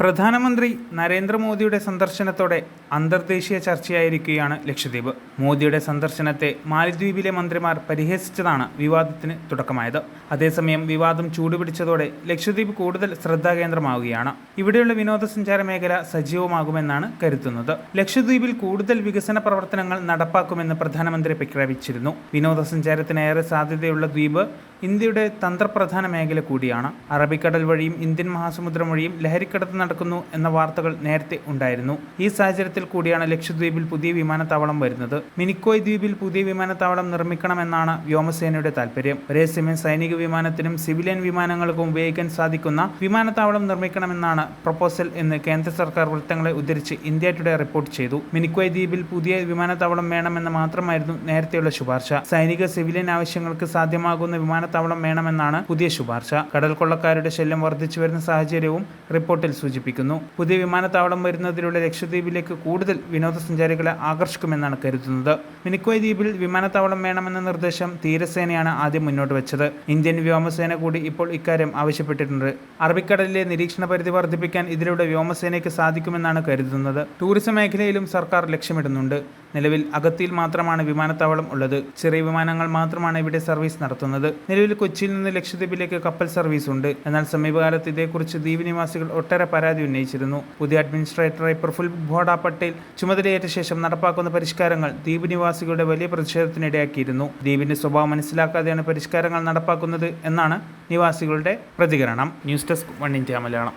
പ്രധാനമന്ത്രി നരേന്ദ്രമോദിയുടെ സന്ദർശനത്തോടെ അന്തർദേശീയ ചർച്ചയായിരിക്കുകയാണ് ലക്ഷദ്വീപ്. മോദിയുടെ സന്ദർശനത്തെ മാലദ്വീപിലെ മന്ത്രിമാർ പരിഹസിച്ചതാണ് വിവാദത്തിന് തുടക്കമായത്. അതേസമയം വിവാദം ചൂടുപിടിച്ചതോടെ ലക്ഷദ്വീപ് കൂടുതൽ ശ്രദ്ധാകേന്ദ്രമാവുകയാണ്. ഇവിടെയുള്ള വിനോദസഞ്ചാര മേഖല സജീവമാകുമെന്നാണ് കരുതുന്നത്. ലക്ഷദ്വീപിൽ കൂടുതൽ വികസന പ്രവർത്തനങ്ങൾ നടപ്പാക്കുമെന്ന് പ്രധാനമന്ത്രി പ്രഖ്യാപിച്ചിരുന്നു. വിനോദസഞ്ചാരത്തിന് ഏറെ സാധ്യതയുള്ള ദ്വീപ് ഇന്ത്യയുടെ തന്ത്രപ്രധാന മേഖല കൂടിയാണ്. അറബിക്കടൽ വഴിയും ഇന്ത്യൻ മഹാസമുദ്രം വഴിയും ലഹരിക്കടത്ത് നടക്കുന്നു എന്ന വാർത്തകൾ നേരത്തെ ഉണ്ടായിരുന്നു. ഈ സാഹചര്യത്തിൽ കൂടിയാണ് ലക്ഷദ്വീപിൽ പുതിയ വിമാനത്താവളം വരുന്നത്. മിനിക്കോയ് ദ്വീപിൽ പുതിയ വിമാനത്താവളം നിർമ്മിക്കണമെന്നാണ് വ്യോമസേനയുടെ താൽപര്യം. ഒരേസമയം സൈനിക വിമാനത്തിനും സിവിലിയൻ വിമാനങ്ങൾക്കും ഉപയോഗിക്കാൻ സാധിക്കുന്ന വിമാനത്താവളം നിർമ്മിക്കണമെന്നാണ് പ്രപ്പോസൽ എന്ന് കേന്ദ്ര സർക്കാർ വൃത്തങ്ങളെ ഉദ്ധരിച്ച് ഇന്ത്യ ടുഡേ റിപ്പോർട്ട് ചെയ്തു. മിനിക്കോയ് ദ്വീപിൽ പുതിയ വിമാനത്താവളം വേണമെന്ന് മാത്രമായിരുന്നു നേരത്തെയുള്ള ശുപാർശ. സൈനിക സിവിലിയൻ ആവശ്യങ്ങൾക്ക് സാധ്യമാകുന്ന വിമാനത്താവളം വേണമെന്നാണ് പുതിയ ശുപാർശ. കടൽ കൊള്ളക്കാരുടെ ശല്യം വർദ്ധിച്ചു വരുന്ന സാഹചര്യവും റിപ്പോർട്ടിൽ സൂചിപ്പിക്കുന്നു. പുതിയ വിമാനത്താവളം വരുന്നതിലൂടെ ലക്ഷദ്വീപിലേക്ക് കൂടുതൽ വിനോദസഞ്ചാരികളെ ആകർഷിക്കുമെന്നാണ് കരുതുന്നത്. മിനിക്കോയ് ദ്വീപിൽ വിമാനത്താവളം വേണമെന്ന നിർദ്ദേശം തീരസേനയാണ് ആദ്യം മുന്നോട്ട് വെച്ചത്. ഇന്ത്യൻ വ്യോമസേന കൂടി ഇപ്പോൾ ഇക്കാര്യം ആവശ്യപ്പെട്ടിട്ടുണ്ട്. അറബിക്കടലിലെ നിരീക്ഷണ പരിധി വർദ്ധിപ്പിക്കാൻ ഇതിലൂടെ വ്യോമസേനയ്ക്ക് സാധിക്കുമെന്നാണ് കരുതുന്നത്. ടൂറിസം മേഖലയിലും സർക്കാർ ലക്ഷ്യമിടുന്നുണ്ട്. നിലവിൽ അഗത്തിയിൽ മാത്രമാണ് വിമാനത്താവളം ഉള്ളത്. ചെറിയ വിമാനങ്ങൾ മാത്രമാണ് ഇവിടെ സർവീസ് നടത്തുന്നത്. നിലവിൽ കൊച്ചിയിൽ നിന്ന് ലക്ഷദ്വീപിലേക്ക് കപ്പൽ സർവീസ് ഉണ്ട്. എന്നാൽ സമീപകാലത്ത് ഇതേക്കുറിച്ച് ദ്വീപ് നിവാസികൾ ഒട്ടേറെ പരാതി ഉന്നയിച്ചിരുന്നു. പുതിയ അഡ്മിനിസ്ട്രേറ്ററായി പ്രഫുൽ ഭോഡ പട്ടേൽ ചുമതലയേറ്റ ശേഷം നടപ്പാക്കുന്ന പരിഷ്കാരങ്ങൾ ദ്വീപ് നിവാസികളുടെ വലിയ പ്രതിഷേധത്തിനിടയാക്കിയിരുന്നു. ദ്വീപിന്റെ സ്വഭാവം മനസ്സിലാക്കാതെയാണ് പരിഷ്കാരങ്ങൾ നടപ്പാക്കുന്നത് എന്നാണ് നിവാസികളുടെ പ്രതികരണം. News desk one India Malayalam.